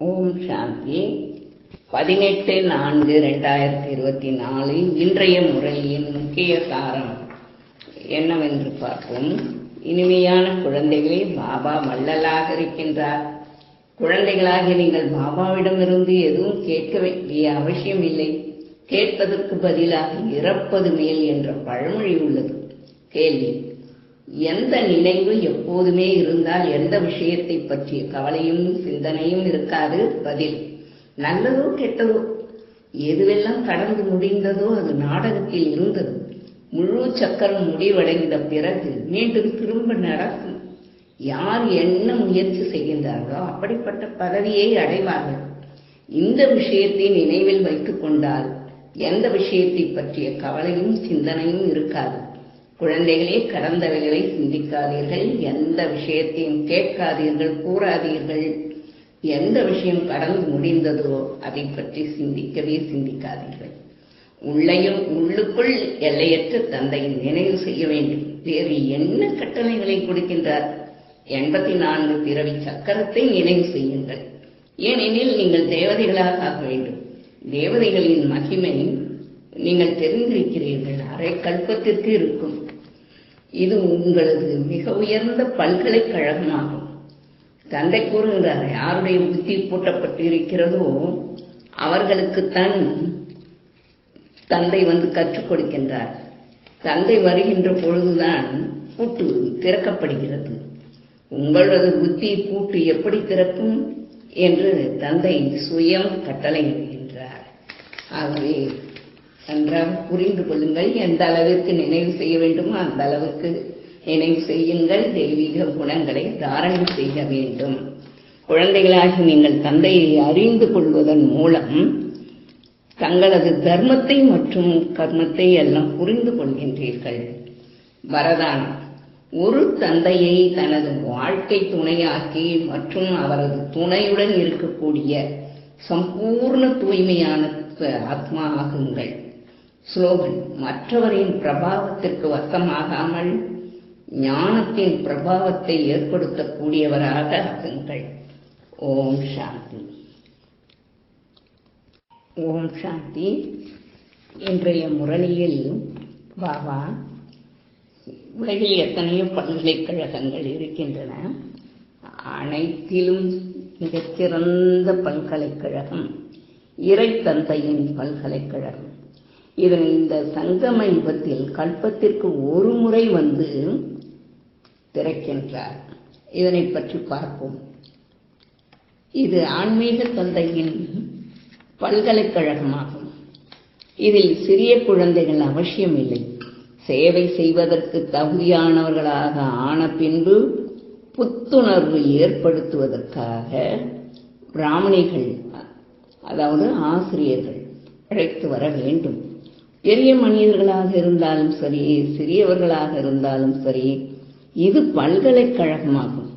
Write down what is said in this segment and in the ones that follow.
ஓம் சாந்தி. பதினெட்டு நான்கு ரெண்டாயிரத்தி இருபத்தி நாலில் இன்றைய முறையின் முக்கிய சாரம் என்னவென்று பார்ப்போம். இனிமையான குழந்தைகளே பாபா வள்ளலாக இருக்கின்றார். குழந்தைகளாக நீங்கள் பாபாவிடமிருந்து எதுவும் கேட்க வேண்டிய அவசியம் இல்லை கேட்பதற்கு பதிலாக இறப்பது மேல் என்ற பழமொழி உள்ளது. கேள்வி எந்த நினைவு எப்போதுமே இருந்தால் எந்த விஷயத்தை பற்றிய கவலையும் சிந்தனையும் இருக்காது. பதில் நல்லதோ கெட்டதோ எதுவெல்லாம் கடந்து முடிந்ததோ அது நாடகத்தில் இருந்தது. முழு சக்கரம் முடிவடைந்த பிறகு மீண்டும் திரும்ப நடக்கும். யார் என்ன முயற்சி செய்கின்றார்களோ அப்படிப்பட்ட பதவியை அடைவார்கள். இந்த விஷயத்தை நினைவில் வைத்துக் கொண்டால் எந்த விஷயத்தை பற்றிய கவலையும் சிந்தனையும் இருக்காது. குழந்தைகளே கடந்தவைகளை சிந்திக்காதீர்கள். எந்த விஷயத்தையும் கேட்காதீர்கள் கூறாதீர்கள். எந்த விஷயம் கடந்து முடிந்ததோ அதை பற்றி சிந்திக்கவே சிந்திக்காதீர்கள். உள்ளையும் உள்ளுக்குள் எல்லையற்ற தந்தையை நினைவு செய்ய வேண்டும். வேறு என்ன கட்டளைகளை கொடுக்கின்றார்? எண்பத்தி நான்கு பிறவி சக்கரத்தை நினைவு செய்யுங்கள். ஏனெனில் நீங்கள் தேவதைகளாக ஆக வேண்டும். தேவதைகளின் மகிமை நீங்கள் தெரிந்திருக்கிறீர்கள். அரை கல்பத்திற்கு இருக்கும். இது உங்களது மிக உயர்ந்த பல்கலைக்கழகமாகும். தந்தை கூறுகின்றார் யாருடைய புத்தி பூட்டப்பட்டு இருக்கிறதோ அவர்களுக்குத்தான் தந்தை வந்து கற்றுக் கொடுக்கின்றார். தந்தை வருகின்ற பொழுதுதான் பூட்டு திறக்கப்படுகிறது. உங்களது புத்தி பூட்டு எப்படி திறக்கும் என்று தந்தை சுயம் கட்டளையிடுகின்றார். ஆகவே நன்றாக புரிந்து கொள்ளுங்கள் எந்த அளவிற்கு நினைவு செய்ய வேண்டுமோ அந்த அளவுக்கு நினைவு செய்யுங்கள் தெய்வீக குணங்களை தாரணம் செய்ய வேண்டும். குழந்தைகளாகி நீங்கள் தந்தையை அறிந்து கொள்வதன் மூலம் தங்களது தர்மத்தை மற்றும் கர்மத்தை எல்லாம் புரிந்து கொள்கின்றீர்கள். வரதானம். ஒரு தந்தையை தனது வாழ்க்கை துணையாக்கி மற்றும் அவரது துணையுடன் இருக்கக்கூடிய சம்பூர்ண தூய்மையான ஆத்மா ஆகுங்கள். ஸ்லோகன் மற்றவரின் பிரபாவத்திற்கு வசமாகாமல் ஞானத்தின் பிரபாவத்தை ஏற்படுத்தக்கூடியவராக ஆகுங்கள் ஓம் சாந்தி. ஓம் சாந்தி. இன்றைய முரளியில் பாபா உலகில் எத்தனையோ பல்கலைக்கழகங்கள் இருக்கின்றன. அனைத்திலும் மிகச்சிறந்த பல்கலைக்கழகம் இறை தந்தையின் பல்கலைக்கழகம். இதன் இந்த சங்கம யுகத்தில் கல்பத்திற்கு ஒரு முறை வந்து திறக்கின்றார். இதனை பற்றி பார்ப்போம். இது ஆன்மீக தந்தையின் பல்கலைக்கழகமாகும். இதில் சிறிய குழந்தைகள் அவசியம் இல்லை சேவை செய்வதற்கு தகுதியானவர்களாக ஆன பின்பு புத்துணர்வு ஏற்படுத்துவதற்காக பிராமணிகள் அதாவது ஆசிரியர்கள் அழைத்து வர வேண்டும். பெரிய மனிதர்களாக இருந்தாலும் சரி சிறியவர்களாக இருந்தாலும் சரி இது பல்கலைக்கழகமாகும்.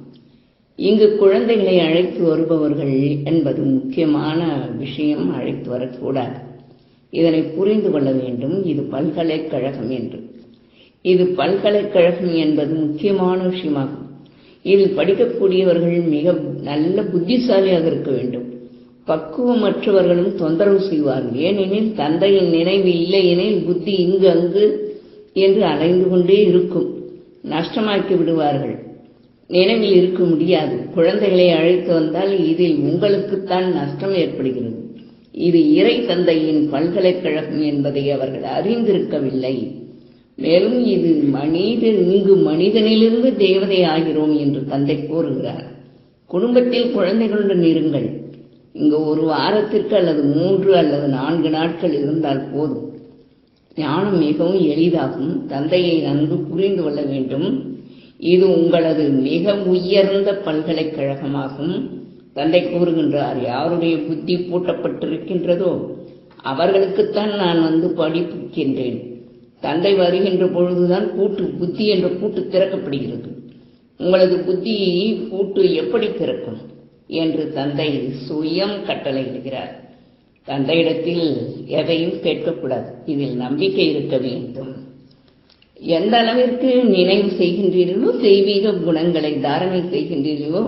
இங்கு குழந்தைகளை அழைத்து வருபவர்கள் என்பது முக்கியமான விஷயம் அழைத்து வரக்கூடாது. இதனை புரிந்து கொள்ள வேண்டும் இது பல்கலைக்கழகம் என்று. இது பல்கலைக்கழகம் என்பது முக்கியமான விஷயமாகும். இதில் படிக்கக்கூடியவர்கள் மிக நல்ல புத்திசாலியாக இருக்க வேண்டும். பக்குவமற்றவர்களும் தொந்தரவு செய்வார்கள். ஏனெனில் தந்தையின் நினைவு இல்லை எனில் புத்தி இங்கு அங்கு என்று அலைந்து கொண்டே இருக்கும். நஷ்டமாக்கி விடுவார்கள். நினைவில் இருக்க முடியாது. குழந்தைகளை அழைத்து வந்தால் இதில் உங்களுக்குத்தான் நஷ்டம் ஏற்படுகிறது. இது இறை தந்தையின் பல்கலைக்கழகம் என்பதை அவர்கள் அறிந்திருக்கவில்லை. மேலும் இது மனிதன் இங்கு மனிதனிலிருந்து தேவதை ஆகிறோம் என்று தந்தை கூறுகிறார். குடும்பத்தில் குழந்தைகளுடன் இருங்கள். இங்கே ஒரு வாரத்திற்கு அல்லது மூன்று அல்லது நான்கு நாட்கள் இருந்தால் போதும். ஞானம் மிகவும் எளிதாகும். தந்தையை நன்கு புரிந்து கொள்ள வேண்டும். இது உங்களது மிக உயர்ந்த பல்கலைக்கழகமாகும். தந்தை கூறுகின்றார் யாருடைய புத்தி பூட்டப்பட்டிருக்கின்றதோ அவர்களுக்குத்தான் நான் வந்து படிப்புக்கின்றேன். தந்தை வருகின்ற பொழுதுதான் கூட்டு புத்தி என்ற கூட்டு திறக்கப்படுகிறது. உங்களது புத்தி கூட்டு எப்படி திறக்கும்? என்று தந்தை சுயம் கட்டளையிடுகிறார். தந்தையிடத்தில் எதையும் கேட்கக்கூடாது. இதில் நம்பிக்கை இருக்க வேண்டும். எந்த அளவிற்கு நினைவு செய்கின்றீர்களோ தெய்வீக குணங்களை தாரணை செய்கின்றீர்களோ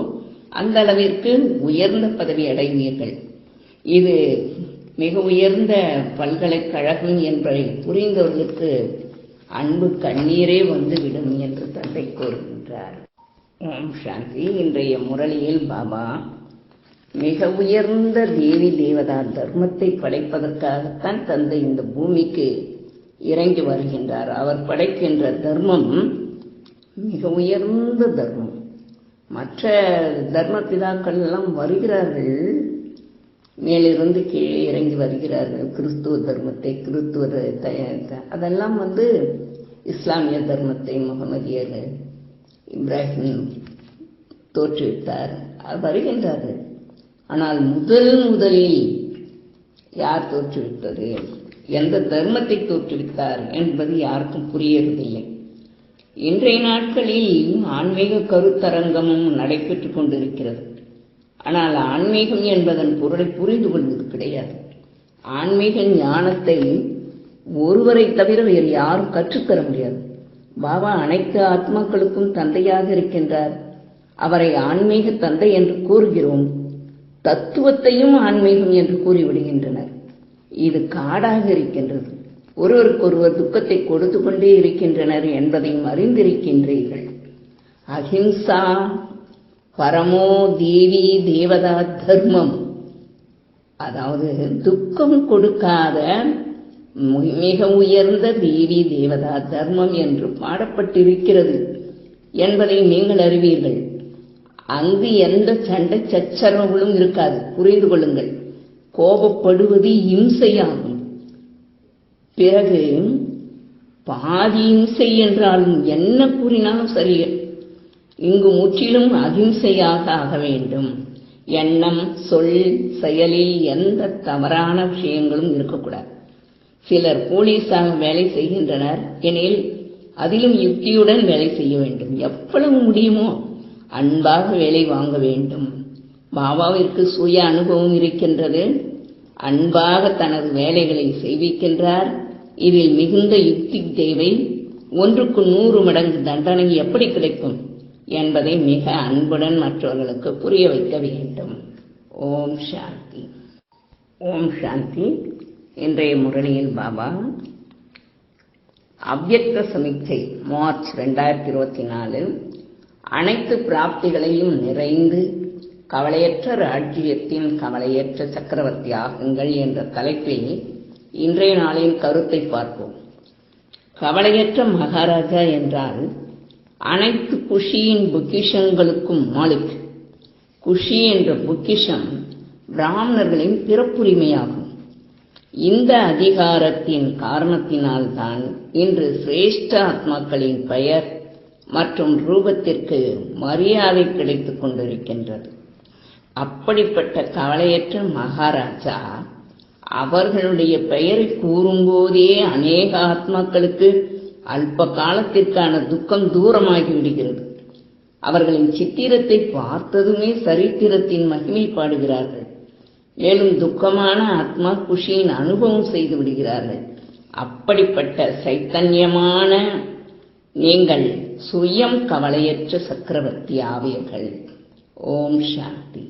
அந்த அளவிற்கு உயர்ந்த பதவி அடைவீர்கள். இது மிக உயர்ந்த பல்கலைக்கழகம் என்பதை புரிந்தவர்களுக்கு அன்பு கண்ணீரே வந்துவிடும் என்று தந்தை கூறுகின்றார் ஓம் சாந்தி. இன்றைய முரளியில் பாபா மிக உயர்ந்த தேவி தேவதா தர்மத்தை படைப்பதற்காகத்தான் தந்தை இந்த பூமிக்கு இறங்கி வருகின்றார். அவர் படைக்கின்ற தர்மம் மிக உயர்ந்த தர்மம். மற்ற தர்ம பிதாக்கள் எல்லாம் வருகிறார்கள். மேலிருந்து கீழே இறங்கி வருகிறார்கள். கிறிஸ்துவ தர்மத்தை கிறிஸ்துவ அதெல்லாம் வந்து இஸ்லாமிய தர்மத்தை முகமதியர்கள் இப்ராஹிம் தோற்றுவித்தார். வருகின்றார்கள் ஆனால் முதல் முதலில் யார் தோற்றுவித்தது? எந்த தர்மத்தை தோற்றுவித்தார் என்பது யாருக்கும் புரியறதில்லை. இன்றைய நாட்களில் ஆன்மீக கருத்தரங்கமும் நடைபெற்று கொண்டிருக்கிறது. ஆனால் ஆன்மீகம் என்பதன் பொருளை புரிந்து கொள்வது கிடையாது. ஆன்மீக ஞானத்தை ஒருவரை தவிர வேறு யாரும் கற்றுத்தர முடியாது. பாபா அனைத்து ஆத்மாக்களுக்கும் தந்தையாக இருக்கின்றார். அவரை ஆன்மீக தந்தை என்று கூறுகிறோம். தத்துவத்தையும் ஆன்மீகம் என்று கூறிவிடுகின்றனர். இது காடாக இருக்கின்றது. ஒருவருக்கொருவர் துக்கத்தை கொடுத்து கொண்டே இருக்கின்றனர் என்பதையும் அறிந்திருக்கின்றீர்கள் அஹிம்சா பரமோ தேவி தேவதா தர்மம். அதாவது துக்கம் கொடுக்காத மிக உயர்ந்த தேவி தேவதா தர்மம் என்று பாடப்பட்டிருக்கிறது என்பதை நீங்கள் அறிவீர்கள். அங்கு எந்த சண்டை சச்சரவுகளும் இருக்காது. புரிந்து கொள்ளுங்கள். கோபப்படுவது இம்சையாகும். பிறகு பாதி இம்சை என்றாலும் என்ன கூறினாலும் சரி. இங்கு முற்றிலும் அகிம்சையாக ஆக வேண்டும். எண்ணம் சொல் செயலில் எந்த தவறான விஷயங்களும் இருக்கக்கூடாது. சிலர் போலீஸாக வேலை செய்கின்றனர். எனில் அதிலும் யுக்தியுடன் வேலை செய்ய வேண்டும். எவ்வளவு முடியுமோ அன்பாக வேலை வாங்க வேண்டும். பாபாவிற்கு சுய அனுபவம் இருக்கின்றது. அன்பாக தனது வேலைகளை செய்விக்கின்றார். இதில் மிகுந்த யுக்தி தேவை. ஒன்றுக்கு நூறு மடங்கு தண்டனை எப்படி கிடைக்கும் என்பதை மிக அன்புடன் மற்றவர்களுக்கு புரிய வைக்க வேண்டும். ஓம் சாந்தி. ஓம் சாந்தி. இன்றைய முரணியில் பாபா அவ்வக்த சமீட்சை மார்ச் ரெண்டாயிரத்தி இருபத்தி நாலு அனைத்து பிராப்திகளையும் நிறைந்து கவலையற்ற ராஜ்யத்தின் கவலையற்ற சக்கரவர்த்தி ஆகுங்கள் என்ற தலைப்பில் இன்றைய நாளின் கருத்தை பார்ப்போம். கவலையற்ற மகாராஜா என்றால் அனைத்து குஷியின் பொக்கிஷங்களுக்கும் மாலிக். குஷி என்ற பொக்கிஷம் பிராமணர்களின் பிறப்புரிமையாகும். இந்த அதிகாரத்தின் காரணத்தினால்தான் இன்று சிரேஷ்ட ஆத்மாக்களின் பெயர் மற்றும் ரூபத்திற்கு மரியாதை கிடைத்துக் கொண்டிருக்கின்றது. அப்படிப்பட்ட கவலையற்ற மகாராஜா அவர்களுடைய பெயரை கூறும்போதே அநேக ஆத்மாக்களுக்கு அல்ப காலத்திற்கான துக்கம் தூரமாகி விடுகிறது. அவர்களின் சித்திரத்தை பார்த்ததுமே சரித்திரத்தின் மகிமை பாடுகிறார்கள். மேலும் துக்கமான ஆத்மா குஷியின் அனுபவம் செய்து விடுகிறார்கள். அப்படிப்பட்ட சைத்தன்யமான நீங்கள் சுயம் கவலையற்ற சக்கரவர்த்தி ஆவீர்கள். ஓம் சாந்தி.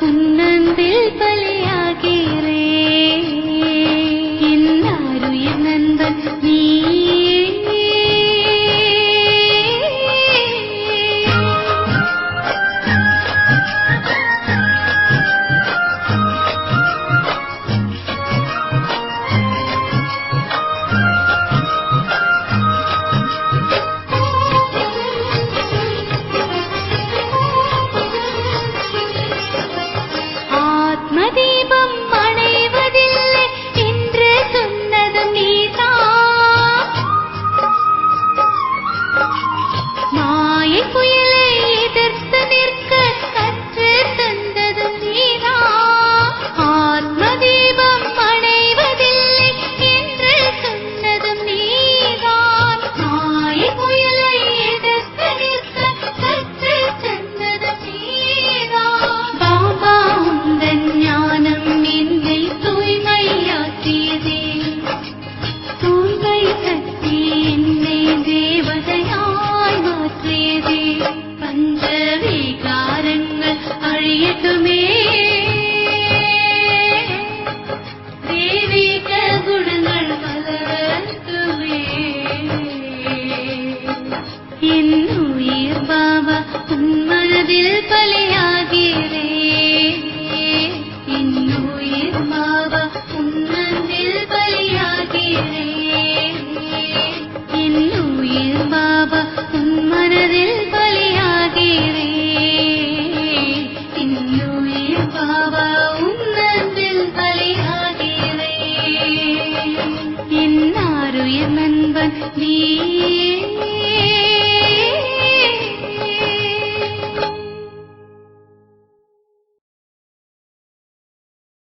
कुन्दन् दिल् पले